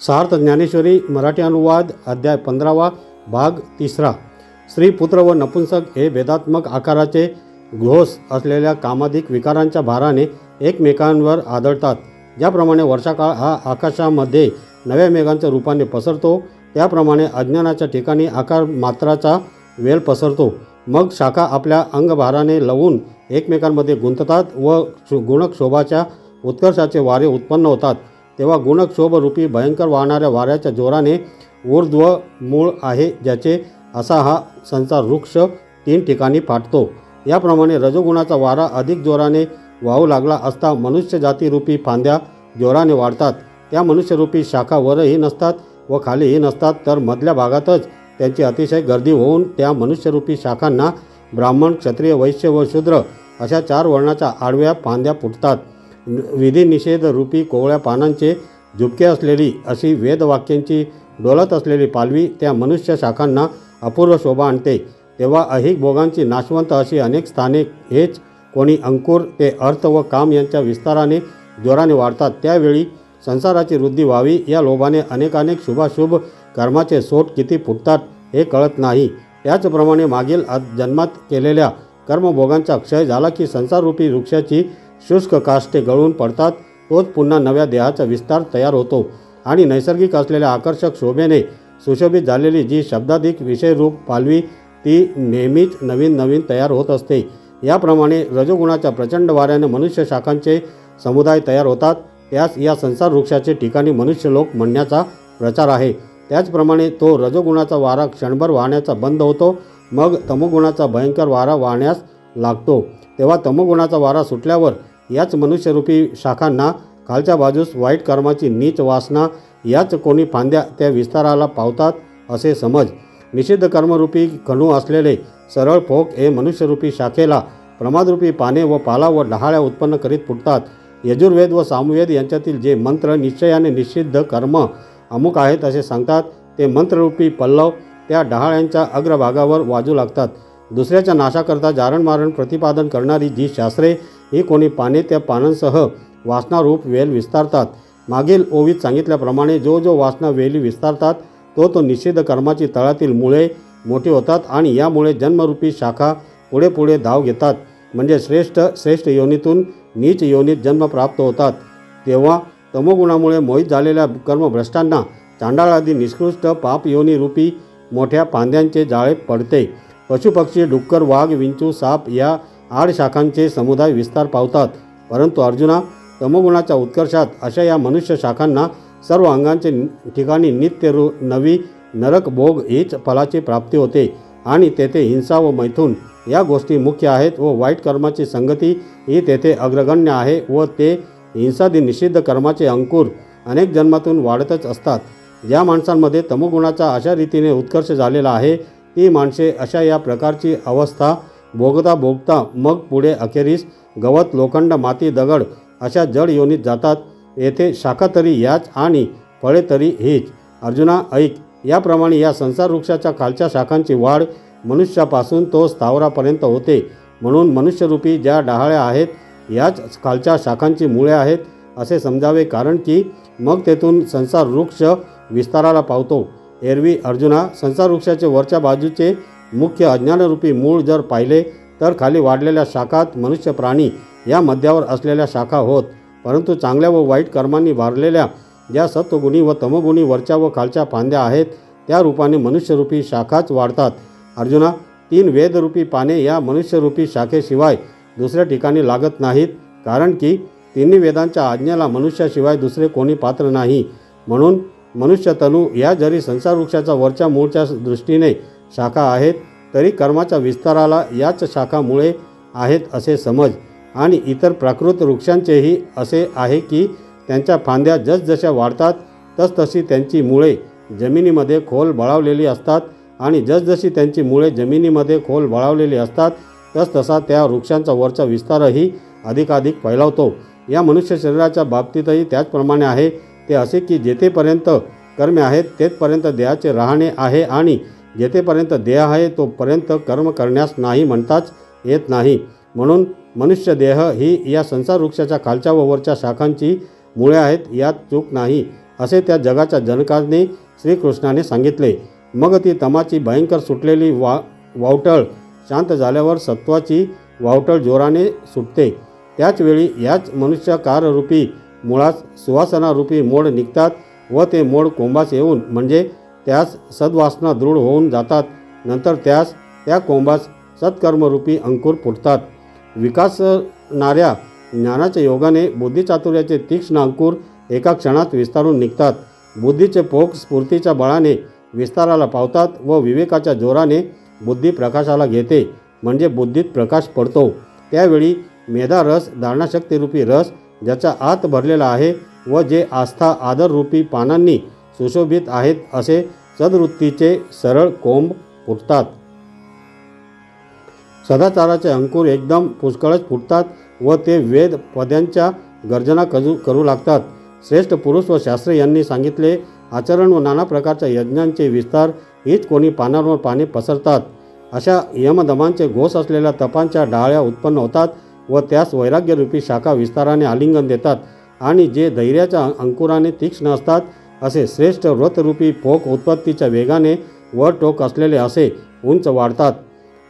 सार्थ ज्ञानेश्वरी मराठी अनुवाद अध्याय पंधरावा भाग तिसरा. स्त्री पुत्र व नपुंसक हे भेदात्मक आकाराचे घोष असलेल्या कामाधिक विकारांच्या भाराने एकमेकांवर आदळतात. ज्याप्रमाणे वर्षाकाळ हा आकाशामध्ये नव्या मेघांच्या रूपाने पसरतो त्याप्रमाणे अज्ञानाच्या ठिकाणी आकार मात्राचा वेल पसरतो. मग शाखा आपल्या अंगभाराने लवून एकमेकांमध्ये गुंततात व गुणक्षोभाच्या उत्कर्षाचे वारे उत्पन्न होतात. तेव्हा गुणक्षोभरूपी भयंकर वाहणाऱ्या वाऱ्याच्या जोराने ऊर्ध्व मूळ आहे ज्याचे असा हा संसार वृक्ष तीन ठिकाणी फाटतो. याप्रमाणे रजोगुणाचा वारा अधिक जोराने वाहू लागला असता मनुष्य जातीरूपी फांद्या जोराने वाढतात. त्या मनुष्यरूपी शाखा वरही नसतात व खालीही नसतात तर मधल्या भागातच त्यांची अतिशय गर्दी होऊन त्या मनुष्यरूपी शाखांना ब्राह्मण क्षत्रिय वैश्य व शूद्र अशा चार वर्णाच्या आडव्या फांद्या फुटतात. विधिनिषेध रूपी कोवळ्या पानांचे झुपके असलेली अशी वेदवाक्यांची डोलत असलेली पालवी त्या मनुष्य शाखांना अपूर्व शोभा आणते. तेव्हा अहिक भोगांची नाशवंत अशी अनेक स्थाने हेच कोणी अंकुर ते अर्थ व काम यांच्या विस्ताराने जोराने वाढतात. त्यावेळी संसाराची वृद्धी व्हावी या लोभाने अनेकानेक शुभाशुभ कर्माचे सोट किती फुटतात हे कळत नाही. त्याचप्रमाणे मागील जन्मात केलेल्या कर्मभोगांचा क्षय झाला की संसाररूपी वृक्षाची शुष्क काष्टे गळून पडतात. तोच पुन्हा नव्या देहाचा विस्तार तयार होतो. आणि नैसर्गिक असलेल्या आकर्षक शोभेने सुशोभित झालेली जी शब्दाधिक विषयरूप पालवी ती नेहमीच नवीन नवीन तयार होत असते. याप्रमाणे रजोगुणाच्या प्रचंड वाऱ्याने मनुष्य शाखांचे समुदाय तयार होतात. त्यास या संसार वृक्षाचे ठिकाणी मनुष्यलोक म्हणण्याचा प्रचार आहे. त्याचप्रमाणे तो रजोगुणाचा वारा क्षणभर वाहण्याचा बंद होतो. मग तमोगुणाचा भयंकर वारा वाहण्यास लागतो. तेव्हा तमोगुणाचा वारा सुटल्यावर याच मनुष्यरूपी शाखांना खालच्या बाजूस वाईट कर्माची नीच वासना याच कोणी फांद्या त्या विस्ताराला पावतात असे समज. निषिद्ध कर्मरूपी खणू असलेले सरळ फोक हे मनुष्यरूपी शाखेला प्रमादरूपी पाने व पाला व डहाळ्या उत्पन्न करीत फुटतात. यजुर्वेद व सामवेद यांच्यातील जे मंत्र निश्चयाने निषिद्ध कर्म अमुक आहेत असे सांगतात ते मंत्ररूपी पल्लव त्या डहाळ्यांच्या अग्रभागावर वाजू लागतात. दुसऱ्याच्या नाशाकरता जारणमारण प्रतिपादन करणारी जी शास्त्रे ही कोणी पाने त्या पानांसह वासनारूप वेल विस्तारतात. मागील ओवीत सांगितल्याप्रमाणे जो जो वासना वेली विस्तारतात तो तो निषिद्ध कर्माची तळातील मुळे मोठी होतात आणि यामुळे जन्मरूपी शाखा पुढे पुढे धाव घेतात. म्हणजे श्रेष्ठ श्रेष्ठ योनीतून नीच योनीत जन्म प्राप्त होतात. तेव्हा तमोगुणामुळे मोहित झालेल्या कर्मभ्रष्टांना चांडाळादी निष्कृष्ट पाप योनीरूपी मोठ्या फांद्यांचे जाळे पडते. पशुपक्षी डुक्कर वाघ विंचू साप या आड शाखांचे समुदाय विस्तार पावतात. परंतु अर्जुना तमोगुणाच्या उत्कर्षात अशा या मनुष्य शाखांना सर्व अंगांचे ठिकाणी नित्य रु नवी नरक भोग हीच फलाची प्राप्ती होते. आणि तेथे हिंसा व मैथून या गोष्टी मुख्य आहेत व वाईट कर्माची संगती ही तेथे अग्रगण्य आहे व ते हिंसादी निषिद्ध कर्माचे अंकुर अनेक जन्मातून वाढतच असतात. ज्या माणसांमध्ये तमोगुणाचा अशा रीतीने उत्कर्ष झालेला आहे ती माणसे अशा या प्रकारची अवस्था भोगता भोगता मग पुढे अखेरीस गवत लोखंड माती दगड अशा जड योनीत जातात. येथे शाखा तरी याच आणि फळे तरी हीच. अर्जुना ऐक. याप्रमाणे या संसार वृक्षाच्या खालच्या शाखांची वाढ मनुष्यापासून तो स्थावरापर्यंत होते. म्हणून मनुष्यरूपी ज्या डहाळ्या आहेत याच खालच्या शाखांची मुळे आहेत असे समजावे कारण की मग तेथून संसार वृक्ष विस्ताराला पावतो. एरवी अर्जुना संसारवृक्षाचे वरच्या बाजूचे मुख्य अज्ञानरूपी मूळ जर पाहिले तर खाली वाढलेल्या शाखात मनुष्य प्राणी या मध्यावर असलेल्या शाखा होत परंतु चांगल्या व वाईट कर्मांनी भारलेल्या ज्या सत्वगुणी व तमोगुणी वरच्या व खालच्या फांद्या आहेत त्या रूपाने मनुष्यरूपी शाखाच वाढतात. अर्जुना तीन वेदरूपी पाने या मनुष्यरूपी शाखेशिवाय दुसऱ्या ठिकाणी लागत नाहीत कारण की तिन्ही वेदांच्या आज्ञेला मनुष्याशिवाय दुसरे कोणी पात्र नाही. म्हणून मनुष्य तनू या जरी संसार वृक्षाच्या वरच्या मूळच्या दृष्टीने शाखा आहेत तरी कर्माच्या विस्ताराला याच शाखामुळे आहेत असे समज. आणि इतर प्राकृत वृक्षांचेही असे आहे की त्यांच्या फांद्या जसजशा वाढतात तसतशी त्यांची मुळे जमिनीमध्ये खोल बळावलेली असतात आणि जसजशी त्यांची मुळे जमिनीमध्ये खोल बळावलेली असतात तसतसा त्या वृक्षांचा वरचा विस्तारही अधिकाधिक फैलावतो. या मनुष्य शरीराच्या बाबतीतही त्याचप्रमाणे आहे. ते असे की जेथेपर्यंत कर्मे आहेत तेथपर्यंत देहाचे राहणे आहे आणि जेथेपर्यंत देह आहे तोपर्यंत कर्म करण्यास नाही म्हणताच येत नाही. म्हणून मनुष्य देह ही या संसार वृक्षाच्या खालच्या व वरच्या शाखांची मुळे आहेत यात चूक नाही असे त्या जगाच्या जनकाने श्रीकृष्णाने सांगितले. मग ती तमाची भयंकर सुटलेली वा वावटळ शांत झाल्यावर सत्वाची वावटळ जोराने सुटते. त्याचवेळी याच मनुष्यकाररूपी मुळात सुवासनारूपी मोड निघतात व ते मोड कोंबास येऊन म्हणजे त्यास सद्वासना दृढ होऊन जातात. नंतर त्यास त्या कोंबास सत्कर्मरूपी अंकुर फुटतात. विकासणाऱ्या ज्ञानाच्या योगाने बुद्धिचातुर्याचे तीक्ष्ण अंकुर एका क्षणात विस्तारून निघतात. बुद्धीचे पोख स्फूर्तीच्या बळाने विस्ताराला पावतात व विवेकाच्या जोराने बुद्धी प्रकाशाला घेते म्हणजे बुद्धीत प्रकाश पडतो. त्यावेळी मेधा रस धारणाशक्तीरूपी रस ज्याच्या आत भरलेला आहे व जे आस्था आदररूपी पानांनी सुशोभित आहेत असे सदवृत्तीचे सरळ कोंब फुटतात. सदाचाराचे अंकुर एकदम पुष्कळच फुटतात व ते वेद पद्यांच्या गर्जना कजू करू लागतात. श्रेष्ठ पुरुष व शास्त्री यांनी सांगितले आचरण व नाना प्रकारच्या यज्ञांचे विस्तार हीच कोणी पानांवर पाने पसरतात. अशा यमदमांचे घोष असलेल्या तपांच्या डाळ्या उत्पन्न होतात व त्यास वैराग्यरूपी शाखा विस्ताराने आलिंगन देतात आणि जे धैर्याच्या अंकुराने तीक्ष्ण असतात असे श्रेष्ठ व्रतरूपी फोक उत्पत्तीच्या वेगाने वर टोक असलेले असे उंच वाढतात.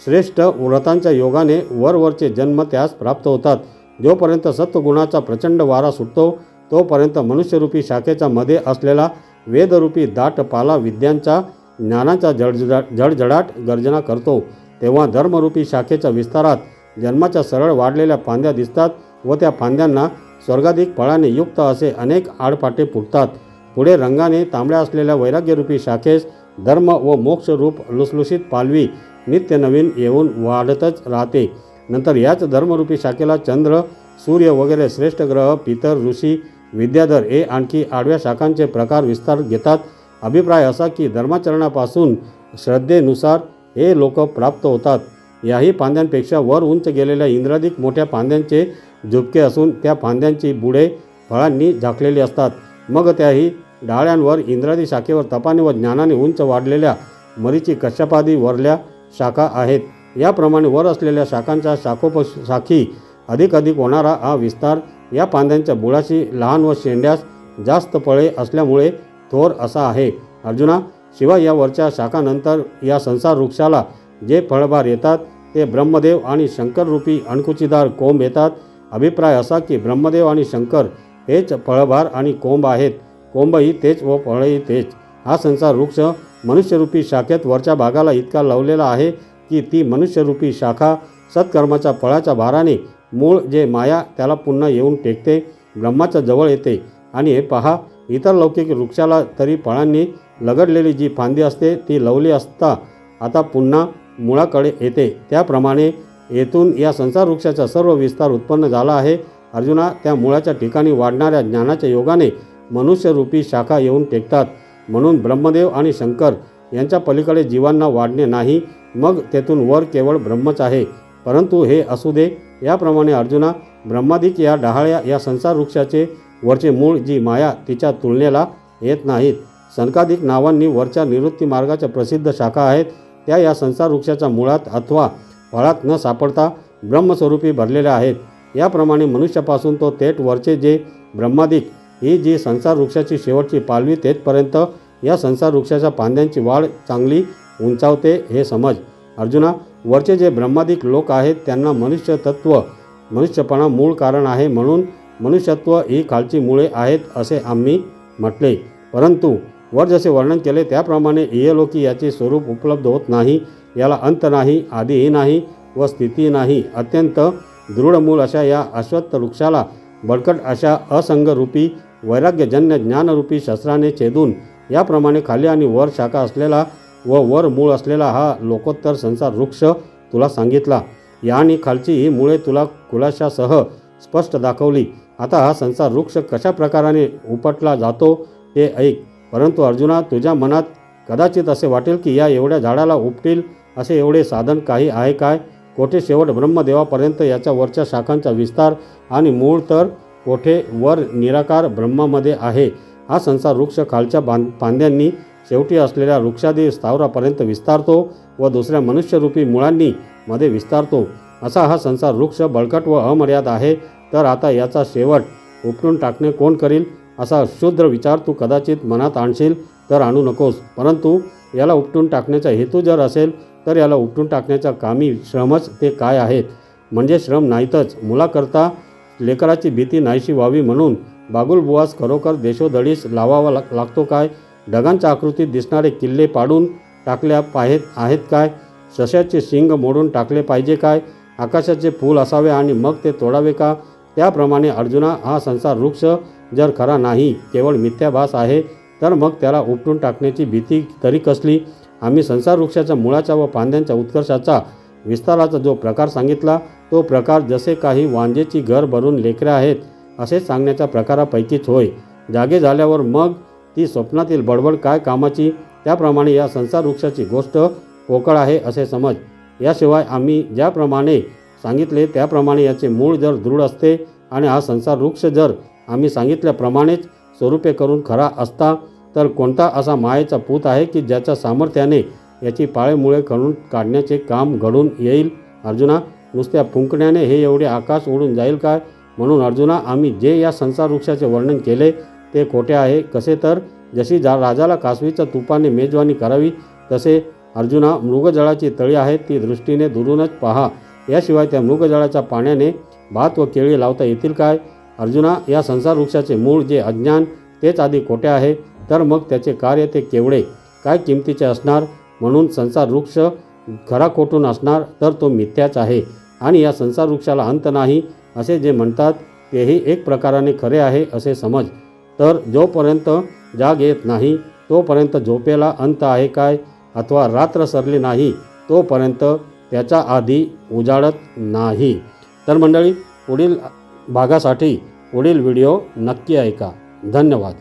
श्रेष्ठ व्रतांच्या योगाने वरवरचे जन्म त्यास प्राप्त होतात. जोपर्यंत सत्वगुणाचा प्रचंड वारा सुटतो तोपर्यंत मनुष्यरूपी शाखेच्या मध्ये असलेला वेदरूपी दाट पाला विद्यांच्या ज्ञानाचा जडजडा जडजडाट गर्जना करतो. तेव्हा धर्मरूपी शाखेच्या विस्तारात जन्माच्या सरळ वाढलेल्या फांद्या दिसतात व त्या फांद्यांना स्वर्गाधिक फळाने युक्त असे अनेक आडपाटे फुटतात. पुढे रंगाने तांबड्या असलेल्या वैराग्यरूपी शाखेस धर्म व मोक्षरूप लुसलुसीत पालवी नित्य नवीन येऊन वाढतच राहते. नंतर याच धर्मरूपी शाखेला चंद्र सूर्य वगैरे श्रेष्ठ ग्रह पितर ऋषी विद्याधर हे आणखी आडव्या शाखांचे प्रकार विस्तार घेतात. अभिप्राय असा की धर्माचरणापासून श्रद्धेनुसार हे लोक प्राप्त होतात. याही फांद्यांपेक्षा वर उंच गेलेल्या इंद्राधिक मोठ्या फांद्यांचे झुपके असून त्या फांद्यांची बुडे फळांनी झाकलेली असतात. मग त्याही डाळ्यांवर इंद्रादी शाखेवर तपाने व ज्ञानाने उंच वाढलेल्या मरीची कश्यपादी वरल्या शाखा आहेत. याप्रमाणे वर असलेल्या शाखांच्या शाखोपशाखी अधिक अधिक होणारा हा विस्तार या फांद्यांच्या बुळाशी लहान व शेंड्यास जास्त फळे असल्यामुळे थोर असा आहे. अर्जुना शिवाय या वरच्या शाखानंतर या संसार वृक्षाला जे फळभार येतात ते ब्रह्मदेव आणि शंकररूपी अणकुचीदार कोंब येतात. अभिप्राय असा की ब्रह्मदेव आणि शंकर हेच फळभार आणि कोंब आहेत. कोंबही तेच व फळही तेच. हा संसार वृक्ष मनुष्यरूपी शाखेत वरच्या भागाला इतका लावलेला आहे की ती मनुष्यरूपी शाखा सत्कर्माच्या फळाच्या भाराने मूळ जे माया त्याला पुन्हा येऊन टेकते ब्रह्माच्या जवळ येते. आणि हे पहा इतर लौकिक वृक्षाला तरी फळांनी लगडलेली जी फांदी असते ती लवली असता आता पुन्हा मुळाकडे येते. त्याप्रमाणे येथून या संसार वृक्षाचा सर्व विस्तार उत्पन्न झाला आहे. अर्जुना त्या मुळाच्या ठिकाणी वाढणाऱ्या ज्ञानाच्या योगाने मनुष्यरूपी शाखा येऊन टेकतात. म्हणून ब्रह्मदेव आणि शंकर यांच्या पलीकडे जीवांना वाढणे नाही. मग तेथून वर केवळ ब्रह्मच आहे. परंतु हे असू दे. याप्रमाणे अर्जुना ब्रह्मादिक या डहाळ्या या संसार वृक्षाचे वरचे मूळ जी माया तिच्या तुलनेला येत नाहीत. सनकाधिक नावांनी वरच्या निवृत्ती मार्गाच्या प्रसिद्ध शाखा आहेत. त्या या संसार वृक्षाच्या मुळात अथवा फळात न सापडता ब्रह्मस्वरूपी भरलेल्या आहेत. याप्रमाणे मनुष्यापासून तो थेट वरचे जे ब्रह्मादिक ही जी संसार वृक्षाची शेवटची पालवी तेथपर्यंत या संसार वृक्षाच्या फांद्यांची वाढ चांगली उंचावते हे समज. अर्जुना वरचे जे ब्रह्मादिक लोक आहेत त्यांना मनुष्य तत्व मनुष्यपणा मूळ कारण आहे म्हणून मनुष्यत्व ही खालची मुळे आहेत असे आम्ही म्हटले. परंतु वर जसे वर्णन केले त्याप्रमाणे इयलोकी याचे स्वरूप उपलब्ध होत नाही. याला अंत नाही आधीही नाही व स्थिती नाही. अत्यंत दृढमूल अशा या अश्वत्थ वृक्षाला बळकट अशा असंगरूपी वैराग्यजन्य ज्ञानरूपी शस्त्राने छेदून याप्रमाणे खाली आणि वर शाखा असलेला व वर मूळ असलेला हा लोकोत्तर संसार वृक्ष तुला सांगितला. या आणि खालची ही मुळे तुला खुलाशासह स्पष्ट दाखवली. आता हा संसार वृक्ष कशा प्रकाराने उपटला जातो ते ऐक. परंतु अर्जुना तुझ्या मनात कदाचित असे वाटेल की या एवढ्या झाडाला उपटील असे एवढे साधन काही आहे काय? कोठे शेवट ब्रह्मदेवापर्यंत याच्या वरच्या शाखांचा विस्तार आणि मूळ तर कोठे वर निराकार ब्रह्मामध्ये आहे? हा संसार वृक्ष खालच्या बां फांद्यांनी शेवटी असलेल्या वृक्षादी स्थावरापर्यंत विस्तारतो व दुसऱ्या मनुष्यरूपी मुळांनी मध्ये विस्तारतो. असा हा संसार वृक्ष बळकट व अमर्याद आहे. तर आता याचा शेवट उपटून टाकणे कोण करील? असा अशुद्र विचार तू कदाचित मनात आणशील तर आणू नकोस. परंतु याला उपटून टाकण्याचा हेतू जर असेल तर याला उपटून टाकण्याच्या कामी श्रमच ते काय आहेत? म्हणजे श्रम नाहीतच. मुलाकरता लेकराची भीती नाहीशी व्हावी म्हणून बागुलबुवास खरोखर देशोधडीस लावावा लाग लागतो काय? ढगांच्या आकृतीत दिसणारे किल्ले पाडून टाकल्या पाहेत आहेत काय? सशाचे शिंग मोडून टाकले पाहिजे काय? आकाशाचे फूल असावे आणि मग ते तोडावे का? त्याप्रमाणे अर्जुना हा संसार वृक्ष जर खरा नाही केवळ मिथ्याभास आहे तर मग त्याला उपटून टाकण्याची भीती तरी कसली? आम्ही संसार वृक्षाच्या मुळाच्या व फांद्यांच्या उत्कर्षाचा विस्ताराचा जो प्रकार सांगितला तो प्रकार जसे काही वांजेची घर भरून लेकरे आहेत असे सांगण्याच्या प्रकारापैकीच होय. जागे झाल्यावर मग ती स्वप्नातील बडबड काय कामाची? त्याप्रमाणे या संसार वृक्षाची गोष्ट पोकळ आहे असे समज. याशिवाय आम्ही ज्याप्रमाणे सांगितले त्याप्रमाणे याचे मूळ जर दृढ असते आणि हा संसार वृक्ष जर आम्ही सांगितल्याप्रमाणेच स्वरूपे करून खरा असता तर कोणता असा मायेचा पूत आहे की ज्याच्या सामर्थ्याने याची पाळेमुळे खणून काढण्याचे काम घडून येईल? अर्जुना नुसत्या फुंकण्याने हे एवढे आकाश उडून जाईल काय? म्हणून अर्जुना आम्ही जे या संसार वृक्षाचे वर्णन केले ते खोटे आहे. कसे तर? जशी जा राजाला कासवीच्या तुपाने मेजवानी करावी तसे अर्जुना मृगजळाची तळी आहेत ती दृष्टीने दुरूनच पहा. याशिवाय त्या मृगजळाच्या पाण्याने भात व केळी लावता येतील काय? अर्जुना या संसार वृक्षाचे मूळ जे अज्ञान तेच आधी खोटे आहे तर मग त्याचे कार्य ते केवढे? काय किमतीचे असणार? म्हणून संसार वृक्ष खरा खोटून असणार तर तो मिथ्याच आहे. आणि या संसार वृक्षाला अंत नाही असे जे म्हणतात तेही एक प्रकाराने खरे आहे असे समज. तर जोपर्यंत जाग येत नाही तोपर्यंत झोपेला अंत आहे काय? अथवा रात्र सरली नाही तोपर्यंत त्याच्या आधी उजाडत नाही. तर मंडळी पुढील भागासाठी पुढील व्हिडिओ नक्की ऐका. धन्यवाद.